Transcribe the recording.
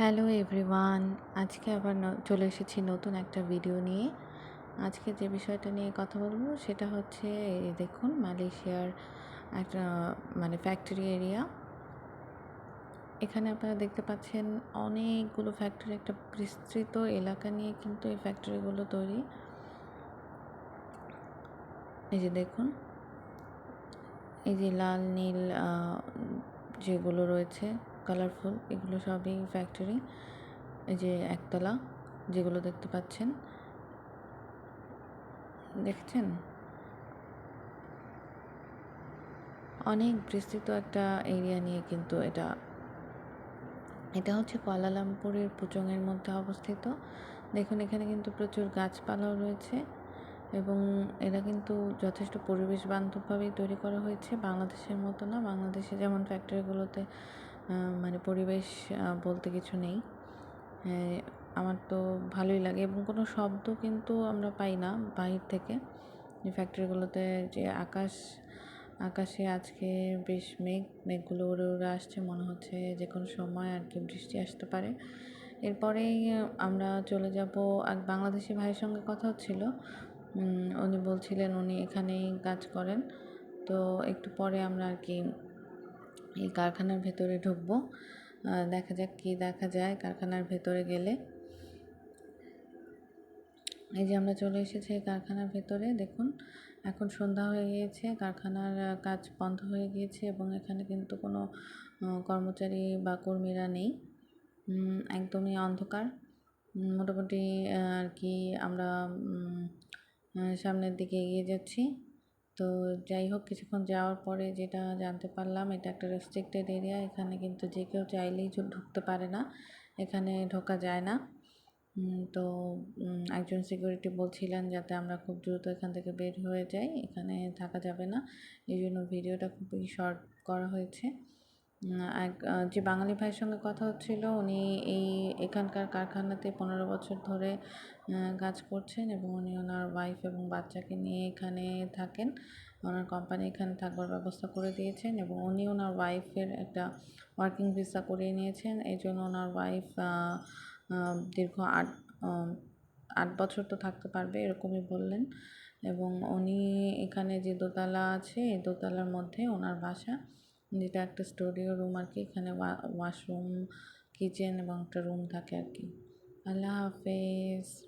Hello everyone, আজকে আবার চলে এসেছি নতুন একটা ভিডিও নিয়ে। আজকে যে বিষয়টা নিয়ে কথা বলব সেটা হচ্ছে দেখুন মালয়েশিয়ার একটা মানে ফ্যাক্টরি এরিয়া। এখানে আপনারা দেখতে পাচ্ছেন অনেকগুলো ফ্যাক্টরি, একটা বিস্তৃত এলাকা নিয়ে কিন্তু এই ফ্যাক্টরিগুলো তৈরি। এই যে দেখুন, এই যে লাল, নীল যেগুলো রয়েছে কালারফুল এগুলো সবই ফ্যাক্টরি এই যে একতলা, যেগুলো দেখতে পাচ্ছেন। দেখছেন? অনেক বিস্তৃত একটা এরিয়া নিয়ে কিন্তু এটা এটা হচ্ছে কুয়ালালামপুরের পুচংয়ের মধ্যে অবস্থিত। দেখুন, এখানে কিন্তু প্রচুর গাছপালাও রয়েছে। এবং এরা কিন্তু যথেষ্ট পরিবেশ বান্ধবভাবেই তৈরি করা হয়েছে। বাংলাদেশের মতো না, বাংলাদেশে যেমন ফ্যাক্টরিগুলোতে মানে পরিবেশ বলতে কিছু নেই। আমার তো ভালোই লাগে এবং কোনো শব্দ কিন্তু আমরা পাই না বাহির থেকে। যে ফ্যাক্টরিগুলোতে যে আকাশ, আকাশে আজকে বেশ মেঘ, মেঘগুলো উড়ে উড়ে আসছে, মনে হচ্ছে যে কোনো সময় আর কি বৃষ্টি আসতে পারে। এরপরেই আমরা চলে যাব এক বাংলাদেশি ভাইয়ের সঙ্গে কথা হচ্ছিল। উনি বলছিলেন উনি এখানেই কাজ করেন। তো একটু পরে আমরা আর কি এই কারখানার ভেতরে ঢুকবো। দেখা যাক কি দেখা যায় কারখানার ভেতরে গেলে। এই যে আমরা চলে এসেছি কারখানার ভেতরে, দেখুন, এখন সন্ধ্যা হয়ে গিয়েছে, কারখানার কাজ বন্ধ হয়ে গিয়েছে এবং এখানে কিন্তু কোনো কর্মচারী বা কর্মীরা নেই। একদমই অন্ধকার। মোটামুটি আর কি আমরা সামনের দিকে এগিয়ে যাচ্ছি। তো যাই হোক, কিছুক্ষণ যাওয়ার পরে যেটা জানতে পারলাম, এটা একটা রেস্ট্রিক্টেড এরিয়া এখানে কিন্তু যে কেউ চাইলেই ঢুকতে পারে না, এখানে ঢোকা যায় না। তো একজন সিকিউরিটি বলছিলেন যাতে আমরা খুব দ্রুত এখান থেকে বের হয়ে যাই, এখানে থাকা যাবে না। এই জন্য ভিডিওটা খুবই শর্ট করা হয়েছে। এক যে বাঙালি ভাইয়ের সঙ্গে কথা হচ্ছিল, উনি এই এখানকার কারখানাতে পনেরো বছর ধরে কাজ করছেন এবং উনি ওনার ওয়াইফ এবং বাচ্চাকে নিয়ে এখানে থাকেন। ওনার কোম্পানি এখানে থাকবার ব্যবস্থা করে দিয়েছেন এবং উনি ওনার ওয়াইফের একটা ওয়ার্কিং ভিসা করিয়ে নিয়েছেন। এই জন্য ওনার ওয়াইফ দীর্ঘ আট আট বছর তো থাকতে পারবে এরকমই বললেন। এবং উনি এখানে যে দোতলা আছে, এই দোতলার মধ্যে ওনার বাসা। যেটা একটা স্টুডিও রুম আর কি, এখানে ওয়াশরুম, কিচেন এবং একটা রুম থাকে আর কি। আল্লাহ হাফেজ।